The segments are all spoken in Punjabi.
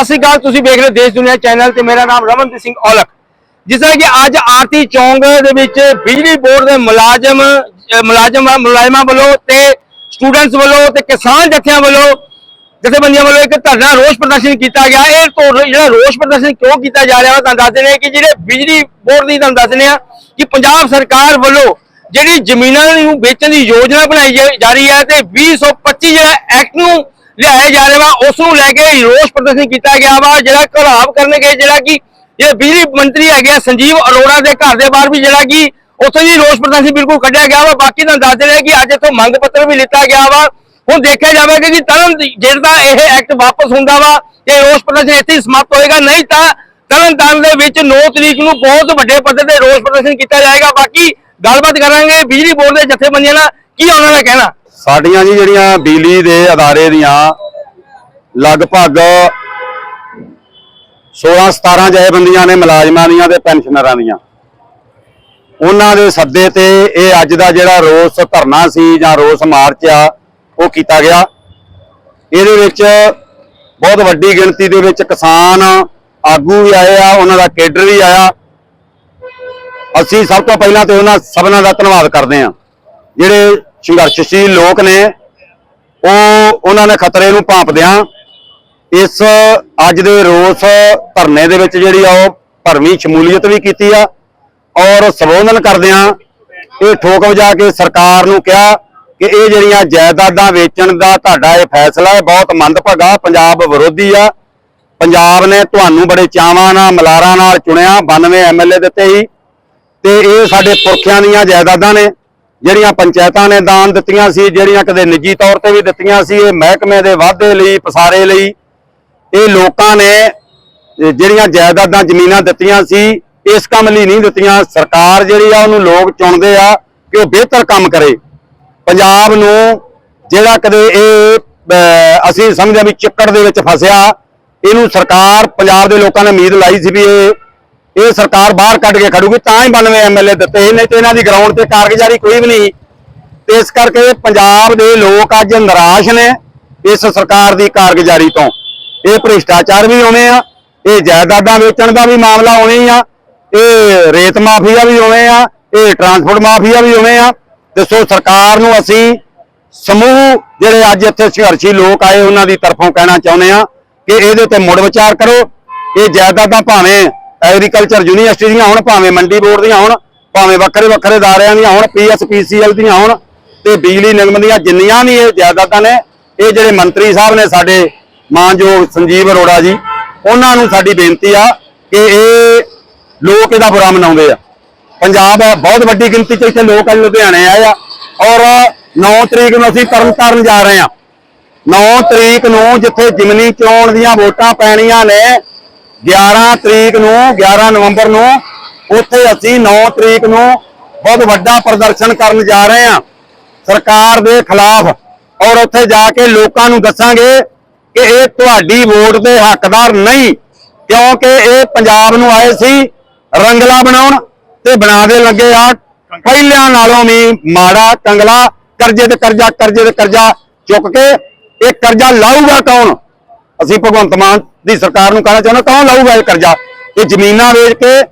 ਸਤਿ ਸ਼੍ਰੀ ਅਕਾਲ, ਤੁਸੀਂ ਵੇਖ ਰਹੇ ਹੋ ਦੇਸ਼ ਦੁਨੀਆ ਚੈਨਲ ਤੇ ਮੇਰਾ ਨਾਮ ਰਮਨਦੀਪ ਸਿੰਘ ਔਲਖ। ਜਿਸ ਤਰ੍ਹਾਂ ਕਿ ਅੱਜ ਆਰਤੀ ਚੌਂਕ ਦੇ ਵਿੱਚ ਬਿਜਲੀ ਬੋਰਡ ਦੇ ਮੁਲਾਜ਼ਮ ਮੁਲਾਜ਼ਮ ਮੁਲਾਜ਼ਮਾਂ ਵੱਲੋਂ ਤੇ ਸਟੂਡੈਂਟਸ ਵੱਲੋਂ ਤੇ ਕਿਸਾਨ ਜਥਿਆਂ ਵੱਲੋਂ ਜਥੇਬੰਦੀਆਂ ਵੱਲੋਂ ਇੱਕ ਧਰਨਾ ਰੋਸ ਪ੍ਰਦਰਸ਼ਨ ਕੀਤਾ ਗਿਆ। ਇਹ ਜਿਹੜਾ ਰੋਸ ਪ੍ਰਦਰਸ਼ਨ ਕਿਉਂ ਕੀਤਾ ਜਾ ਰਿਹਾ ਉਹ ਤੁਹਾਨੂੰ ਦੱਸ ਦਿੰਦੇ ਹਾਂ ਕਿ ਜਿਹੜੇ ਬਿਜਲੀ ਬੋਰਡ ਦੀ ਤੁਹਾਨੂੰ ਦੱਸ ਦਿੰਦੇ ਹਾਂ ਕਿ ਪੰਜਾਬ ਸਰਕਾਰ ਵੱਲੋਂ ਜਿਹੜੀ ਜ਼ਮੀਨਾਂ ਨੂੰ ਵੇਚਣ ਦੀ ਯੋਜਨਾ ਬਣਾਈ ਜਾ- ਜਾ ਰਹੀ ਹੈ ਤੇ 2025 ਜਿਹੜਾ ਐਕਟ ਨੂੰ ਲਿਆਇਆ ਜਾ ਰਿਹਾ ਵਾ ਉਸ ਨੂੰ ਲੈ ਕੇ ਰੋਸ ਪ੍ਰਦਰਸ਼ਨ ਕੀਤਾ ਗਿਆ ਵਾ, ਜਿਹੜਾ ਘਰਾਵ ਕਰਨਗੇ ਜਿਹੜਾ ਕਿ ਇਹ ਬਿਜਲੀ ਮੰਤਰੀ ਹੈਗੇ ਆ, ਸੰਜੀਵ ਅਰੋੜਾ ਦੇ ਘਰ ਦੇ ਬਾਹਰ ਵੀ ਜਿਹੜਾ ਕਿ ਉੱਥੇ ਵੀ ਰੋਸ ਪ੍ਰਦਰਸ਼ਨ ਬਿਲਕੁਲ ਕੱਢਿਆ ਗਿਆ ਵਾ। ਬਾਕੀ ਤੁਹਾਨੂੰ ਦੱਸ ਦਿੰਦੇ ਹਾਂ ਕਿ ਅੱਜ ਇੱਥੋਂ ਮੰਗ ਪੱਤਰ ਵੀ ਲਿੱਤਾ ਗਿਆ ਵਾ। ਹੁਣ ਦੇਖਿਆ ਜਾਵੇਗਾ ਕਿ ਤਰਨ ਜਿਹੜਾ ਇਹ ਐਕਟ ਵਾਪਸ ਹੁੰਦਾ ਵਾ ਇਹ ਰੋਸ ਪ੍ਰਦਰਸ਼ਨ ਇੱਥੇ ਹੀ ਸਮਾਪਤ ਹੋਏਗਾ, ਨਹੀਂ ਤਾਂ ਤਰਨ ਤਾਰਨ ਦੇ ਵਿੱਚ 9 ਤਰੀਕ ਨੂੰ ਬਹੁਤ ਵੱਡੇ ਪੱਧਰ ਤੇ ਰੋਸ ਪ੍ਰਦਰਸ਼ਨ ਕੀਤਾ ਜਾਏਗਾ। ਬਾਕੀ ਗੱਲਬਾਤ ਕਰਾਂਗੇ ਬਿਜਲੀ ਬੋਰਡ ਦੇ ਜਥੇਬੰਦੀਆਂ ਨਾਲ। ਕੀ ਉਹਨਾਂ ਦਾ ਕਹਿਣਾ? ਸਾਡੀਆਂ ਜੀ ਜਿਹੜੀਆਂ ਬਿਜਲੀ ਦੇ ਅਦਾਰੇ ਦੀਆਂ ਲਗਭਗ 16 17 ਜਥੇਬੰਦੀਆਂ ਨੇ ਮੁਲਾਜ਼ਮਾਂ ਦੀਆਂ ਤੇ ਪੈਨਸ਼ਨਰਾਂ ਦੀਆਂ। ਉਹਨਾਂ ਦੇ ਸੱਦੇ ਤੇ ਇਹ ਅੱਜ ਦਾ ਜਿਹੜਾ ਰੋਸ ਧਰਨਾ ਸੀ ਜਾਂ ਰੋਸ ਮਾਰਚ ਆ, ਉਹ ਕੀਤਾ ਗਿਆ। ਇਹਦੇ ਵਿੱਚ ਬਹੁਤ ਵੱਡੀ ਗਿਣਤੀ ਦੇ ਵਿੱਚ ਕਿਸਾਨ ਆਗੂ ਵੀ ਆਏ ਆ, ਉਹਨਾਂ ਦਾ ਕੇਡਰ ਵੀ ਆਇਆ। ਅਸੀਂ ਸਭ ਤੋਂ ਪਹਿਲਾਂ ਤੇ ਉਹਨਾਂ ਸਭਨਾਂ ਦਾ ਧੰਨਵਾਦ ਕਰਦੇ ਹਾਂ। ਜਿਹੜੇ ਸੰਘਰਸ਼ਸ਼ੀਲ ਲੋਕ ਨੇ ਉਹ ਉਹਨਾਂ ਨੇ ਖਤਰੇ ਨੂੰ ਭਾਂਪਦਿਆਂ ਇਸ ਅੱਜ ਦੇ ਰੋਸ ਧਰਨੇ ਦੇ ਵਿੱਚ ਜਿਹੜੀ ਆ ਉਹ ਭਰਵੀਂ ਸ਼ਮੂਲੀਅਤ ਵੀ ਕੀਤੀ ਆ ਔਰ ਸੰਬੋਧਨ ਕਰਦਿਆਂ ਇਹ ਠੋਕ ਵਜਾ ਕੇ ਸਰਕਾਰ ਨੂੰ ਕਿਹਾ ਕਿ ਇਹ ਜਿਹੜੀਆਂ ਜਾਇਦਾਦਾਂ ਵੇਚਣ ਦਾ ਤੁਹਾਡਾ ਇਹ ਫੈਸਲਾ ਹੈ, ਬਹੁਤ ਮੰਦਭਾਗਾ, ਪੰਜਾਬ ਵਿਰੋਧੀ ਆ। ਪੰਜਾਬ ਨੇ ਤੁਹਾਨੂੰ ਬੜੇ ਚਾਵਾਂ ਨਾਲ, ਮਲਾਰਾਂ ਨਾਲ ਚੁਣਿਆ 92 ਐਮਐਲਏ ਦਿੱਤੇ ਸੀ ਤੇ ਇਹ ਸਾਡੇ ਪੁਰਖਿਆਂ ਦੀਆਂ ਜਾਇਦਾਦਾਂ ਨੇ। ਜਿਹੜੀਆਂ ਪੰਚਾਇਤਾਂ ਨੇ ਦਾਨ ਦਿੱਤੀਆਂ ਸੀ, ਜਿਹੜੀਆਂ ਕਦੇ ਨਿੱਜੀ ਤੌਰ ਤੇ ਵੀ ਦਿੱਤੀਆਂ ਸੀ, ਇਹ ਮਹਿਕਮੇ ਦੇ ਵਾਧੇ ਲਈ, ਪਸਾਰੇ ਲਈ, ਇਹ ਲੋਕਾਂ ਨੇ ਜਿਹੜੀਆਂ ਜਾਇਦਾਦਾਂ ਜ਼ਮੀਨਾਂ ਦਿੱਤੀਆਂ ਸੀ, ਇਸ ਕੰਮ ਲਈ ਨਹੀਂ ਦਿੱਤੀਆਂ। ਸਰਕਾਰ ਜਿਹੜੀ ਆ, ਉਹਨੂੰ ਲੋਕ ਚੁਣਦੇ ਆ ਕਿ ਉਹ ਬਿਹਤਰ ਕੰਮ ਕਰੇ। ਪੰਜਾਬ ਨੂੰ ਜਿਹੜਾ ਕਦੇ ਇਹ ਅਸੀਂ ਸਮਝਿਆ ਵੀ ਚਿੱਕੜ ਦੇ ਵਿੱਚ ਫਸਿਆ, ਇਹਨੂੰ ਸਰਕਾਰ ਪੰਜਾਬ ਦੇ ਲੋਕਾਂ ਨੇ ਉਮੀਦ ਲਾਈ ਸੀ ਵੀ ਇਹ ਇਹ ਸਰਕਾਰ ਬਾਹਰ ਕੱਢ ਕੇ ਖੜੂਗੀ ਤਾਂ ਹੀ 92 ਐਮਐਲਏ ਦਿੱਤੇ। ਸੀ, ਨਹੀਂ ਤੇ ਇਹਨਾਂ ਦੀ ਗਰਾਊਂਡ ਤੇ ਕਾਰਗੁਜ਼ਾਰੀ ਕੋਈ ਵੀ ਨਹੀਂ। ਤੇ ਇਸ ਕਰਕੇ ਪੰਜਾਬ ਦੇ ਲੋਕ ਅੱਜ ਨਿਰਾਸ਼ ਨੇ ਇਸ ਸਰਕਾਰ ਦੀ ਕਾਰਗੁਜ਼ਾਰੀ ਤੋਂ। ਇਹ ਭ੍ਰਿਸ਼ਟਾਚਾਰ ਵੀ ਉਵੇਂ ਆ ਇਹ ਜਾਇਦਾਦਾਂ ਵੇਚਣ ਦਾ ਵੀ ਮਾਮਲਾ ਉਵੇਂ ਹੀ ਆ ਇਹ ਰੇਤ ਮਾਫੀਆ ਵੀ ਉਵੇਂ ਆ ਇਹ ਟਰਾਂਸਪੋਰਟ ਮਾਫੀਆ ਵੀ ਉਵੇਂ ਆ। ਤੇ ਸੋ ਸਰਕਾਰ ਨੂੰ ਅਸੀਂ ਸਮੂਹ ਜਿਹੜੇ ਅੱਜ ਇੱਥੇ ਸੰਘਰਸ਼ੀ ਲੋਕ ਆਏ ਉਹਨਾਂ ਦੀ ਤਰਫੋਂ ਕਹਿਣਾ ਚਾਹੁੰਦੇ ਆ ਕਿ ਇਹਦੇ ਤੇ ਮੁੜ ਵਿਚਾਰ ਕਰੋ। ਇਹ ਜਾਇਦਾਦਾਂ ਭਾਵੇਂ ਐਗਰੀਕਲਚਰ ਯੂਨੀਵਰਸਿਟੀ ਦੀਆਂ ਹੋਣ ਭਾਵੇਂ ਮੰਡੀ ਬੋਰਡ ਦੀਆਂ ਹੋਣ, ਭਾਵੇਂ ਵੱਖਰੇ ਵੱਖਰੇ ਅਦਾਰਿਆਂ ਦੀਆਂ ਹੋਣ ਪੀਐਸਪੀਸੀਐਲ ਦੀਆਂ ਹੋਣ, ਤੇ ਬਿਜਲੀ ਨਿਗਮ ਦੀਆਂ ਜਿੰਨੀਆਂ ਵੀ ਇਹ ਜਾਇਦਾਦਾਂ ਨੇ, ਇਹ ਜਿਹੜੇ ਮੰਤਰੀ ਸਾਹਿਬ ਨੇ ਸਾਡੇ ਮਾਨਯੋਗ ਸੰਜੀਵ ਅਰੋੜਾ ਜੀ, ਉਹਨਾਂ ਨੂੰ ਸਾਡੀ ਬੇਨਤੀ ਆ ਕਿ ਇਹ ਲੋਕ ਇਹਦਾ ਬੁਰਾ ਮਨਾਉਂਦੇ ਆ। ਪੰਜਾਬ ਬਹੁਤ ਵੱਡੀ ਗਿਣਤੀ ਚ ਇੱਥੇ ਲੋਕ ਅੱਜ ਲੁਧਿਆਣੇ ਆਏ ਆ, ਔਰ 9 ਤਰੀਕ ਨੂੰ ਅਸੀਂ ਤਰਨਤਾਰਨ ਜਾ ਰਹੇ ਆ। 9 ਤਰੀਕ ਨੂੰ ਜਿੱਥੇ ਜਿਮਨੀ ਚੋਣ ਦੀਆਂ ਵੋਟਾਂ ਪੈਣੀਆਂ ਨੇ 11 ਤਰੀਕ ਨੂੰ 11 ਨਵੰਬਰ ਨੂੰ ਉੱਥੇ ਅਸੀਂ 9 ਤਰੀਕ ਨੂੰ ਬਹੁਤ ਵੱਡਾ ਪ੍ਰਦਰਸ਼ਨ ਕਰਨ ਜਾ ਰਹੇ ਹਾਂ। ਸਰਕਾਰ ਦੇ ਖਿਲਾਫ ਔਰ ਉੱਥੇ ਜਾ ਕੇ ਲੋਕਾਂ ਨੂੰ ਦੱਸਾਂਗੇ ਕਿ ਇਹ ਤੁਹਾਡੀ ਵੋਟ ਦੇ ਹੱਕਦਾਰ ਨਹੀਂ, ਕਿਉਂਕਿ ਇਹ ਪੰਜਾਬ ਨੂੰ ਆਏ ਸੀ ਰੰਗਲਾ ਬਣਾਉਣ ਤੇ ਬਣਾ ਦੇ ਲੱਗੇ ਆ। ਪਹਿਲਿਆਂ ਨਾਲੋਂ ਵੀ ਮਾੜਾ ਕੰਗਲਾ, ਕਰਜ਼ੇ ਤੇ ਕਰਜ਼ਾ, ਕਰਜ਼ੇ ਤੇ ਕਰਜ਼ਾ ਚੁੱਕ ਕੇ, ਇਹ ਕਰਜ਼ਾ ਲਾਊਗਾ ਕੌਣ? ਅਸੀਂ ਭਗਵੰਤ ਮਾਨ ਦੀ ਸਰਕਾਰ ਨੂੰ ਕਹਿਣਾ ਚਾਹੁੰਦਾ ਕੌਣ ਲਾਊਗਾ ਇਹ ਕਰਜ਼ਾ? ਇਹ ਜ਼ਮੀਨਾਂ ਵੇਚ ਕੇ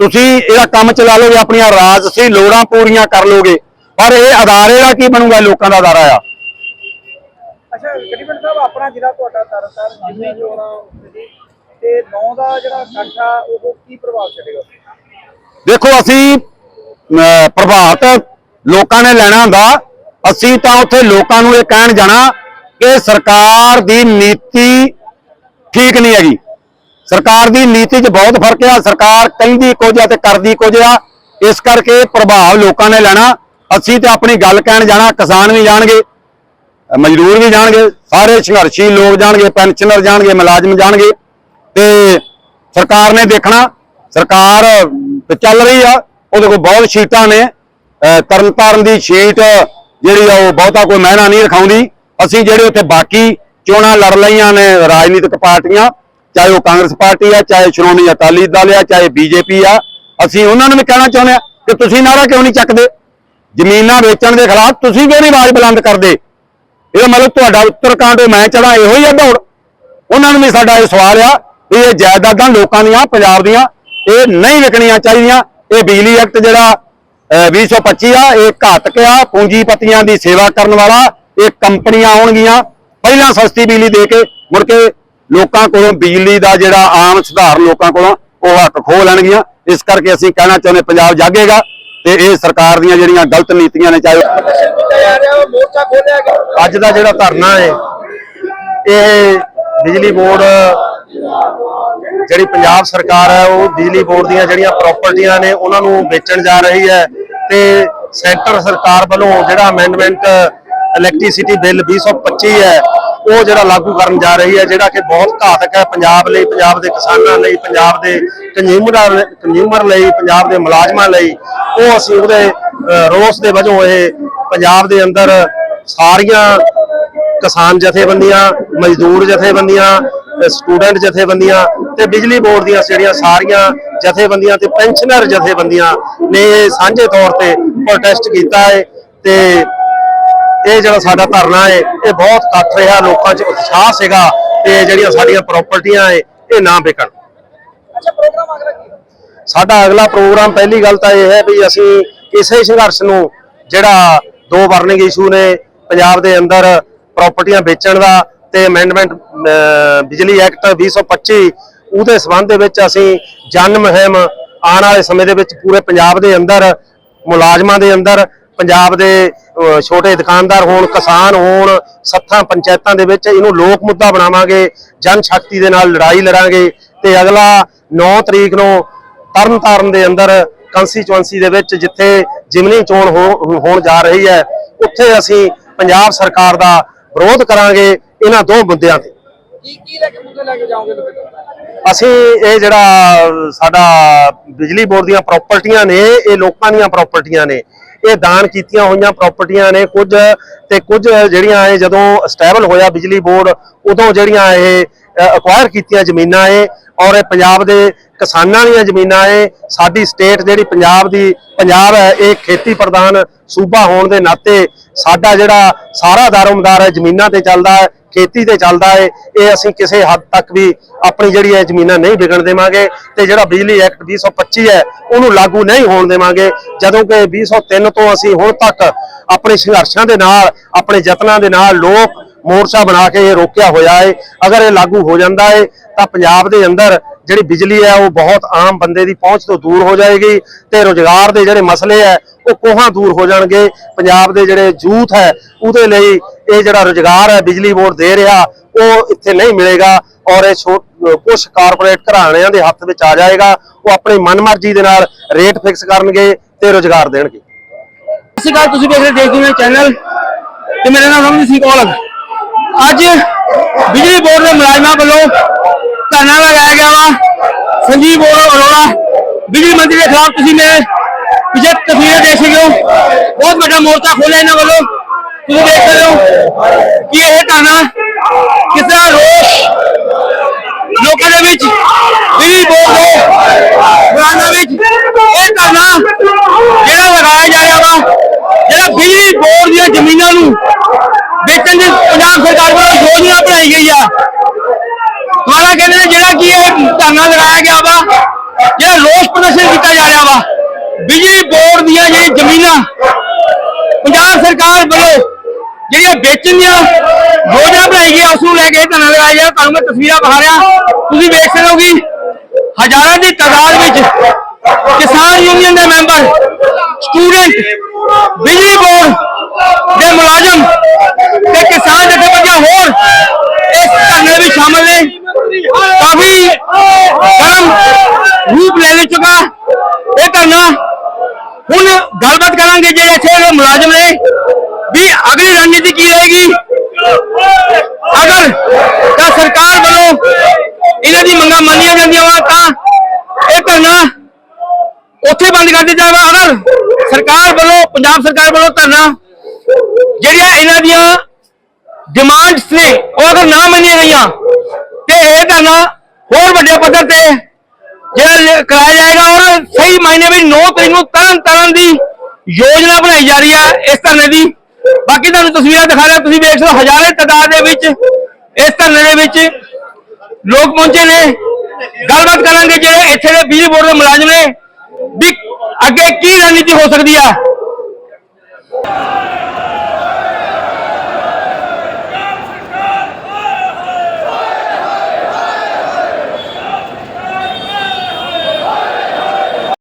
ਤੁਸੀਂ ਇਹਦਾ ਕੰਮ ਚਲਾ ਲੋਗੇ ਆਪਣੀਆਂ ਰਾਜਸੀ ਲੋੜਾਂ ਪੂਰੀਆਂ ਕਰ ਲੋਗੇ ਪਰ ਇਹ ਅਦਾਰੇ ਦਾ ਕੀ ਬਣੂਗਾ ਲੋਕਾਂ ਦਾ ਅਦਾਰਾ ਆ। ਅੱਛਾ ਗਰੀਬਨ ਸਾਹਿਬ ਆਪਣਾ ਜਿਹੜਾ ਤੁਹਾਡਾ ਤਰਨਤਾਰਨ ਜਿੰਨੀ ਚੋਣਾ ਜੀ ਤੇ ਨੌ ਦਾ ਜਿਹੜਾ ਇਕੱਠ ਆ ਉਹ ਕੀ ਪ੍ਰਭਾਵ ਛੱਡੇਗਾ? ਦੇਖੋ ਅਸੀਂ ਪ੍ਰਭਾਵਿਤ ਲੋਕਾਂ ਨੇ ਲੈਣਾ ਹੁੰਦਾ ਅਸੀਂ ਤਾਂ ਉੱਥੇ ਲੋਕਾਂ ਨੂੰ ਇਹ ਕਹਿਣ ਜਾਣਾ ਕਿ ਸਰਕਾਰ ਦੀ ਨੀਤੀ ਠੀਕ ਨਹੀਂ ਹੈਗੀ। ਸਰਕਾਰ ਦੀ ਨੀਤੀ 'ਚ ਬਹੁਤ ਫ਼ਰਕ ਆ। ਸਰਕਾਰ ਕਹਿੰਦੀ ਕੁਝ ਆ ਤੇ ਕਰਦੀ ਕੁਝ ਆ। ਇਸ ਕਰਕੇ ਪ੍ਰਭਾਵ ਲੋਕਾਂ ਨੇ ਲੈਣਾ। ਅਸੀਂ ਤੇ ਆਪਣੀ ਗੱਲ ਕਹਿਣ ਜਾਣਾ, ਕਿਸਾਨ ਵੀ ਜਾਣਗੇ, ਮਜ਼ਦੂਰ ਵੀ ਜਾਣਗੇ, ਸਾਰੇ ਸੰਘਰਸ਼ੀ ਲੋਕ ਜਾਣਗੇ, ਪੈਨਸ਼ਨਰ ਜਾਣਗੇ, ਮੁਲਾਜ਼ਮ ਜਾਣਗੇ ਤੇ ਸਰਕਾਰ ਨੇ ਦੇਖਣਾ। ਸਰਕਾਰ ਚੱਲ ਰਹੀ ਆ। ਉਹਦੇ ਕੋਲ ਬਹੁਤ ਸ਼ੀਟਾਂ ਨੇ। ਅਹ ਤਰਨਤਾਰਨ ਦੀ ਸ਼ੀਟ ਜਿਹੜੀ ਆ ਉਹ ਬਹੁਤਾ ਕੋਈ ਮਹਿਨਾ ਨਹੀਂ ਰਖਾਉਂਦੀ। ਅਸੀਂ ਜਿਹੜੇ ਉੱਥੇ ਬਾਕੀ ਚੋਣਾਂ ਲੜ ਲਈਆਂ ਨੇ ਰਾਜਨੀਤਿਕ ਪਾਰਟੀਆਂ, ਚਾਹੇ ਉਹ ਕਾਂਗਰਸ ਪਾਰਟੀ ਆ, ਚਾਹੇ ਸ਼੍ਰੋਮਣੀ ਅਕਾਲੀ ਦਲ ਆ, ਚਾਹੇ ਬੀਜੇਪੀ ਆ, ਅਸੀਂ ਉਹਨਾਂ ਨੂੰ ਵੀ ਕਹਿਣਾ ਚਾਹੁੰਦੇ ਆ ਕਿ ਤੁਸੀਂ ਨਾਰਾ ਕਿਉਂ ਨਹੀਂ ਚੱਕਦੇ? ਜ਼ਮੀਨਾਂ ਵੇਚਣ ਦੇ ਖਿਲਾਫ ਤੁਸੀਂ ਕਿਉਂ ਨਹੀਂ ਆਵਾਜ਼ ਬੁਲੰਦ ਕਰਦੇ? ਇਹਦਾ ਮਤਲਬ ਤੁਹਾਡਾ ਉੱਤਰਕਾਂਡ ਉਹ ਮੈਂ ਚੜਾ ਇਹੋ ਹੀ ਆ ਦੌੜ। ਉਹਨਾਂ ਨੂੰ ਵੀ ਸਾਡਾ ਇਹ ਸਵਾਲ ਆ ਵੀ ਇਹ ਜਾਇਦਾਦਾਂ ਲੋਕਾਂ ਦੀਆਂ, ਪੰਜਾਬ ਦੀਆਂ, ਇਹ ਨਹੀਂ ਵਿਕਣੀਆਂ ਚਾਹੀਦੀਆਂ। ਇਹ ਬਿਜਲੀ ਐਕਟ ਜਿਹੜਾ, ਅਹ 2025 ਆ, ਇਹ ਘਾਤਕ ਆ, ਪੂੰਜੀਪਤੀਆਂ ਦੀ ਸੇਵਾ ਕਰਨ ਵਾਲਾ ਇਹ ਕੰਪਨੀਆਂ ਆਉਣਗੀਆਂ, ਪਹਿਲਾਂ ਸਸਤੀ ਬਿਜਲੀ ਦੇ ਕੇ ਮੁੜ ਕੇ ਲੋਕਾਂ ਕੋਲੋਂ ਬਿਜਲੀ ਦਾ ਜਿਹੜਾ ਆਮ ਸਧਾਰਨ ਲੋਕਾਂ ਕੋਲੋਂ ਉਹ ਹੱਕ ਖੋਹ ਲੈਣਗੀਆਂ। ਇਸ ਕਰਕੇ ਅਸੀਂ ਕਹਿਣਾ ਚਾਹੁੰਦੇ ਪੰਜਾਬ ਜਾਗੇਗਾ ਤੇ ਇਹ ਸਰਕਾਰ ਦੀਆਂ ਜਿਹੜੀਆਂ ਗਲਤ ਨੀਤੀਆਂ ਨੇ, ਚਾਹੇ ਅੱਜ ਦਾ ਜਿਹੜਾ ਧਰਨਾ ਹੈ, ਇਹ ਬਿਜਲੀ ਬੋਰਡ, ਜਿਹੜੀ ਪੰਜਾਬ ਸਰਕਾਰ ਹੈ, ਉਹ ਬਿਜਲੀ ਬੋਰਡ ਦੀਆਂ ਜਿਹੜੀਆਂ ਪ੍ਰਾਪਰਟੀਆਂ ਨੇ, ਉਹਨਾਂ ਨੂੰ ਵੇਚਣ ਜਾ ਰਹੀ ਹੈ ਤੇ ਸੈਂਟਰ ਸਰਕਾਰ ਵੱਲੋਂ ਜਿਹੜਾ ਅਮੈਂਡਮੈਂਟ ਇਲੈਕਟ੍ਰਿਸਿਟੀ ਬਿੱਲ 2025 ਹੈ, ਉਹ ਜਿਹੜਾ ਲਾਗੂ ਕਰਨ ਜਾ ਰਹੀ ਹੈ, ਜਿਹੜਾ ਕਿ ਬਹੁਤ ਘਾਤਕ ਹੈ ਪੰਜਾਬ ਲਈ, ਪੰਜਾਬ ਦੇ ਕਿਸਾਨਾਂ ਲਈ, ਪੰਜਾਬ ਦੇ ਕੰਜ਼ਿਊਮਰਾਂ ਕੰਜ਼ਿਊਮਰ ਲਈ, ਪੰਜਾਬ ਦੇ ਮੁਲਾਜ਼ਮਾਂ ਲਈ, ਉਹ ਅਸੀਂ ਉਹਦੇ ਰੋਸ ਦੇ ਵਜੋਂ ਇਹ ਪੰਜਾਬ ਦੇ ਅੰਦਰ ਸਾਰੀਆਂ ਕਿਸਾਨ ਜਥੇਬੰਦੀਆਂ, ਮਜ਼ਦੂਰ ਜਥੇਬੰਦੀਆਂ ਸਟੂਡੈਂਟ ਜਥੇਬੰਦੀਆਂ ਤੇ ਬਿਜਲੀ ਬੋਰਡ ਦੀਆਂ ਜਿਹੜੀਆਂ ਸਾਰੀਆਂ ਜਥੇਬੰਦੀਆਂ ਤੇ ਪੈਨਸ਼ਨਰ ਜਥੇਬੰਦੀਆਂ ਨੇ ਇਹ ਸਾਂਝੇ ਤੌਰ ਤੇ ਪ੍ਰੋਟੈਸਟ ਕੀਤਾ ਹੈ ਤੇ ਇਹ ਜਿਹੜਾ ਸਾਡਾ ਧਰਨਾ ਹੈ ਇਹ ਬਹੁਤ ਇਕੱਠ ਰਿਹਾ ਲੋਕਾਂ 'ਚ ਉਤਸ਼ਾਹ ਸੀਗਾ ਤੇ ਜਿਹੜੀਆਂ ਸਾਡੀਆਂ ਪ੍ਰਾਪਰਟੀਆਂ ਹੈ ਇਹ ਨਾ ਵਿਕਣ ਅੱਛਾ ਪ੍ਰੋਗਰਾਮ ਅਗਲਾ ਕੀ ਹੈ? ਸਾਡਾ ਅਗਲਾ ਪ੍ਰੋਗਰਾਮ ਪਹਿਲੀ ਗੱਲ ਤਾਂ ਇਹ ਹੈ ਵੀ ਅਸੀਂ ਇਸੇ ਸੰਘਰਸ਼ ਨੂੰ ਜਿਹੜਾ ਦੋ ਵਰਨਿੰਗ ਇਸ਼ੂ ਨੇ ਪੰਜਾਬ ਦੇ ਅੰਦਰ ਪ੍ਰਾਪਰਟੀਆਂ ਵੇਚਣ ਦਾ ਤੇ ਅਮੈਂਡਮੈਂਟ ਬਿਜਲੀ ਐਕਟ 2025 ਉਹਦੇ ਸਬੰਧ ਦੇ ਵਿੱਚ ਅਸੀਂ ਜਨ ਮੁਹਿੰਮ ਆਉਣ ਵਾਲੇ ਸਮੇਂ ਦੇ ਵਿੱਚ ਪੂਰੇ ਪੰਜਾਬ ਦੇ ਅੰਦਰ ਮੁਲਾਜ਼ਮਾਂ ਦੇ ਅੰਦਰ ਪੰਜਾਬ ਦੇ ਛੋਟੇ ਦੁਕਾਨਦਾਰ ਹੋਣ ਕਿਸਾਨ ਹੋਣ ਸੱਥਾਂ ਪੰਚਾਇਤਾਂ ਦੇ ਵਿੱਚ ਇਹਨੂੰ ਲੋਕ ਮੁੱਦਾ ਬਣਾਵਾਂਗੇ ਜਨ ਸ਼ਕਤੀ ਦੇ ਨਾਲ ਲੜਾਈ ਲੜਾਂਗੇ ਤੇ ਅਗਲਾ 9 ਤਰੀਕ ਨੂੰ ਤਰਨਤਾਰਨ ਦੇ ਅੰਦਰ ਕੰਸਟੀਚੁਐਂਸੀ ਦੇ ਵਿੱਚ ਜਿੱਥੇ ਜਿਮਨੀ ਚੋਣ ਹੋਣ ਜਾ ਰਹੀ ਹੈ ਉੱਥੇ ਅਸੀਂ ਪੰਜਾਬ ਸਰਕਾਰ ਦਾ ਵਿਰੋਧ ਕਰਾਂਗੇ ਇਹਨਾਂ ਦੋ ਮੁੱਦਿਆਂ ਤੇ। ਕੀ ਕੀ ਲੈ ਕੇ ਮੁੱਦੇ ਲੈ ਕੇ ਜਾਓਗੇ ਲੋਕਾਂ? ਤੱਕ ਅਸੀਂ ਇਹ ਜਿਹੜਾ ਸਾਡਾ ਬਿਜਲੀ ਬੋਰਡ ਦੀਆਂ ਪ੍ਰਾਪਰਟੀਆਂ ਨੇ ਇਹ ਲੋਕਾਂ ਦੀਆਂ ਪ੍ਰਾਪਰਟੀਆਂ ਨੇ। ਇਹ ਦਾਨ ਕੀਤੀਆਂ ਹੋਈਆਂ ਪ੍ਰਾਪਰਟੀਆਂ ਨੇ ਕੁਝ ਤੇ ਕੁਝ ਜਿਹੜੀਆਂ ਇਹ ਜਦੋਂ ਸਟੇਬਲ ਹੋਇਆ ਬਿਜਲੀ ਬੋਰਡ, ਉਦੋਂ ਜਿਹੜੀਆਂ ਇਹ ਅਕਵਾਇਰ ਕੀਤੀਆਂ ਜ਼ਮੀਨਾਂ ਏ ਔਰ ਇਹ ਪੰਜਾਬ ਦੇ ਕਿਸਾਨਾਂ ਦੀਆਂ ਜ਼ਮੀਨਾਂ ਏ ਸਾਡੀ ਸਟੇਟ ਜਿਹੜੀ ਪੰਜਾਬ ਦੀ, ਪੰਜਾਬ ਹੈ, ਇਹ ਖੇਤੀ ਪ੍ਰਧਾਨ ਸੂਬਾ ਹੋਣ ਦੇ ਨਾਤੇ ਸਾਡਾ ਜਿਹੜਾ ਸਾਰਾ ਦਾਰੋਮਦਾਰ ਹੈ, ਜ਼ਮੀਨਾਂ ਤੇ ਚੱਲਦਾ ਹੈ ਖੇਤੀ ਤੇ ਚੱਲਦਾ ਹੈ ਇਹ ਅਸੀਂ ਕਿਸੇ ਹੱਦ ਤੱਕ ਵੀ ਆਪਣੀ ਜਿਹੜੀ ਹੈ ਜ਼ਮੀਨਾਂ ਨਹੀਂ ਵਿਕਣ ਦੇਵਾਂਗੇ ਤੇ ਜਿਹੜਾ ਬਿਜਲੀ ਐਕਟ 2025 ਹੈ, ਉਹਨੂੰ ਲਾਗੂ ਨਹੀਂ ਹੋਣ ਦੇਵਾਂਗੇ। ਜਦੋਂ ਕਿ 2003 ਤੋਂ ਅਸੀਂ ਹੁਣ ਤੱਕ ਆਪਣੇ ਸੰਘਰਸ਼ਾਂ ਦੇ ਨਾਲ, ਆਪਣੇ ਯਤਨਾਂ ਦੇ ਨਾਲ ਲੋਕ ਮੋਰਚਾ ਬਣਾ ਕੇ ਇਹ ਰੋਕਿਆ ਹੋਇਆ ਹੈ ਅਗਰ ਇਹ ਲਾਗੂ ਹੋ ਜਾਂਦਾ ਹੈ ਤਾਂ ਪੰਜਾਬ ਦੇ ਅੰਦਰ ਜਿਹੜੀ ਬਿਜਲੀ ਹੈ ਉਹ ਬਹੁਤ ਆਮ ਬੰਦੇ ਦੀ ਪਹੁੰਚ ਤੋਂ ਦੂਰ ਹੋ ਜਾਏਗੀ ਤੇ ਰੋਜ਼ਗਾਰ ਦੇ ਜਿਹੜੇ ਮਸਲੇ ਹੈ, ਉਹ ਕੋਹਾਂ ਦੂਰ ਹੋ ਜਾਣਗੇ। ਪੰਜਾਬ ਦੇ ਜਿਹੜੇ ਯੂਥ ਹੈ, ਉਹਦੇ ਲਈ ਇਹ ਜਿਹੜਾ ਰੋਜ਼ਗਾਰ ਹੈ, ਬਿਜਲੀ ਬੋਰਡ ਦੇ ਰਿਹਾ, ਉਹ ਇੱਥੇ ਨਹੀਂ ਮਿਲੇਗਾ ਔਰ ਇਹ ਕੁਝ ਕਾਰਪੋਰੇਟ ਘਰਾਣਿਆਂ ਦੇ ਹੱਥ ਵਿੱਚ ਆ ਜਾਏਗਾ। ਉਹ ਆਪਣੀ ਮਨਮਰਜ਼ੀ ਦੇ ਨਾਲ ਰੇਟ ਫਿਕਸ ਕਰਨਗੇ ਤੇ ਰੋਜ਼ਗਾਰ ਦੇਣਗੇ। ਸਤਿ ਸ਼੍ਰੀ ਅਕਾਲ, ਤੁਸੀਂ ਦੇਖ ਰਹੇ ਦੇਸ਼ ਦੁਨੀਆ ਚੈਨਲ ਤੇ ਮੇਰਾ ਨਾਮ ਰਮਨ ਸਿੰਘ ਔਲਖ ਅੱਜ ਬਿਜਲੀ ਬੋਰਡ ਦੇ ਮੁਲਾਜ਼ਮਾਂ ਵੱਲੋਂ ਧਰਨਾ ਲਗਾਇਆ ਗਿਆ ਵਾ ਸੰਜੀਵ ਬੋਰ ਅਰੋੜਾ। ਬਿਜਲੀ ਮੰਤਰੀ ਦੇ ਖਿਲਾਫ ਤੁਸੀਂ ਮੇਰੇ ਪਿਛੇ ਤਸਵੀਰਾਂ ਦੇਖ ਸਕਦੇ ਹੋ। ਬਹੁਤ ਵੱਡਾ ਮੋਰਚਾ ਖੋਲਿਆ ਇਹਨਾਂ ਵੱਲੋਂ। ਤੁਸੀਂ ਦੇਖ ਸਕਦੇ ਹੋ ਕਿ ਇਹ ਧਰਨਾ ਕਿਸ ਤਰ੍ਹਾਂ ਰੋਸ਼ ਲੋਕਾਂ ਦੇ ਵਿੱਚ ਬਿਜਲੀ ਬੋਰਡ ਦੇ ਮੁਲਾਜ਼ਮਾਂ ਵਿੱਚ, ਇਹ ਧਰਨਾ ਜਿਹੜਾ ਲਗਾਇਆ ਜਾ ਰਿਹਾ ਵਾ, ਜਿਹੜਾ ਬਿਜਲੀ ਬੋਰਡ ਦੀਆਂ ਜ਼ਮੀਨਾਂ ਨੂੰ ਵੇਚਣ ਦੀ ਪੰਜਾਬ ਸਰਕਾਰ ਕਹਿੰਦੇ ਨੇ ਜਿਹੜਾ ਕੀ ਇਹ ਧਰਨਾ ਲਗਾਇਆ ਗਿਆ ਵਾ ਜਿਹੜਾ ਰੋਸ ਪ੍ਰਦਰਸ਼ਨ ਕੀਤਾ ਜਾ ਰਿਹਾ ਵਾ ਬਿਜਲੀ ਬੋਰਡ ਦੀਆਂ ਜਿਹੜੀ ਜ਼ਮੀਨਾਂ ਪੰਜਾਬ ਸਰਕਾਰ ਵੱਲੋਂ ਜਿਹੜੀਆਂ ਵੇਚਣ ਦੀਆਂ ਯੋਜਨਾ ਬਣਾਈ ਗਈ ਆ, ਉਸ ਨੂੰ ਲੈ ਕੇ ਧਰਨਾ ਲਗਾਇਆ ਗਿਆ। ਤੁਹਾਨੂੰ ਮੈਂ ਤਸਵੀਰਾਂ ਵਿਖਾ ਰਿਹਾ। ਤੁਸੀਂ ਵੇਖ ਸਕਦੇ ਹੋ ਕਿ ਹਜ਼ਾਰਾਂ ਦੀ ਤਾਦਾਦ ਵਿੱਚ ਕਿਸਾਨ ਯੂਨੀਅਨ ਦੇ ਮੈਂਬਰ ਸਟੂਡੈਂਟ ਬਿਜਲੀ ਬੋਰਡ ਦੇ ਮੁਲਾਜ਼ਮ ਤੇ ਕਿਸਾਨ ਜਥੇਬੰਦੀਆਂ ਹੋਰ ਇਸ ਧਰਨੇ ਵਿੱਚ ਸ਼ਾਮਲ ਨੇ। ਕਾਫੀ ਗਰਮ ਰੂਪ ਲੈ ਲੈ ਚੁੱਕਾ। ਇਹ ਧਰਨਾ ਹੁਣ ਗੱਲਬਾਤ ਕਰਾਂਗੇ ਜਿਹੜੇ ਇੱਥੇ ਦੇ ਮੁਲਾਜ਼ਮ ਨੇ ਵੀ ਅਗਲੀ ਰਣਨੀਤੀ ਕੀ ਰਹੇਗੀ। ਅਗਰ ਤਾਂ ਸਰਕਾਰ ਵੱਲੋਂ ਇਹਨਾਂ ਦੀ ਮੰਗਾਂ ਮੰਨੀਆਂ ਜਾਂਦੀਆਂ ਵਾ ਤਾਂ ਇਹ ਧਰਨਾ ਉੱਥੇ ਬੰਦ ਕਰ ਦਿੱਤਾ ਜਾਵੇ। ਅਗਰ ਸਰਕਾਰ ਵੱਲੋਂ, ਪੰਜਾਬ ਸਰਕਾਰ ਵੱਲੋਂ ਧਰਨਾ ਜਿਹੜੀਆਂ ਇਹਨਾਂ ਦੀਆਂ ਡਿਮਾਂਡਸ ਨੇ, ਉਹ ਅਗਰ ਨਾ ਮੰਨੀਆਂ ਗਈਆਂ, ਤੇ ਇਹ ਧਰਨਾ ਹੋਰ ਵੱਡੇ ਪੱਧਰ ਤੇ ਜਿਹੜਾ ਕਰਾਇਆ ਜਾਏਗਾ ਔਰ ਸਹੀ ਮਾਇਨੇ ਵਿੱਚ 9 ਤਰੀਕ ਨੂੰ ਤਰਨ ਤਰਨ ਦੀ ਯੋਜਨਾ ਬਣਾਈ ਜਾ ਰਹੀ ਹੈ ਇਸ ਧਰਨੇ ਦੀ। ਬਾਕੀ ਤੁਹਾਨੂੰ ਤਸਵੀਰਾਂ ਦਿਖਾ ਰਿਹਾ, ਤੁਸੀਂ ਵੇਖ ਸਕਦੇ ਹੋ ਹਜ਼ਾਰੇ ਤਾਦਾਦ ਦੇ ਵਿੱਚ ਇਸ ਧਰਨੇ ਦੇ ਵਿੱਚ ਲੋਕ ਪਹੁੰਚੇ ਨੇ। ਗੱਲਬਾਤ ਕਰਾਂਗੇ ਜਿਹੜੇ ਇੱਥੇ ਦੇ ਬਿਜਲੀ ਬੋਰਡ ਦੇ ਮੁਲਾਜ਼ਮ ਨੇ ਵੀ ਅੱਗੇ ਕੀ ਰਣਨੀਤੀ ਹੋ ਸਕਦੀ ਹੈ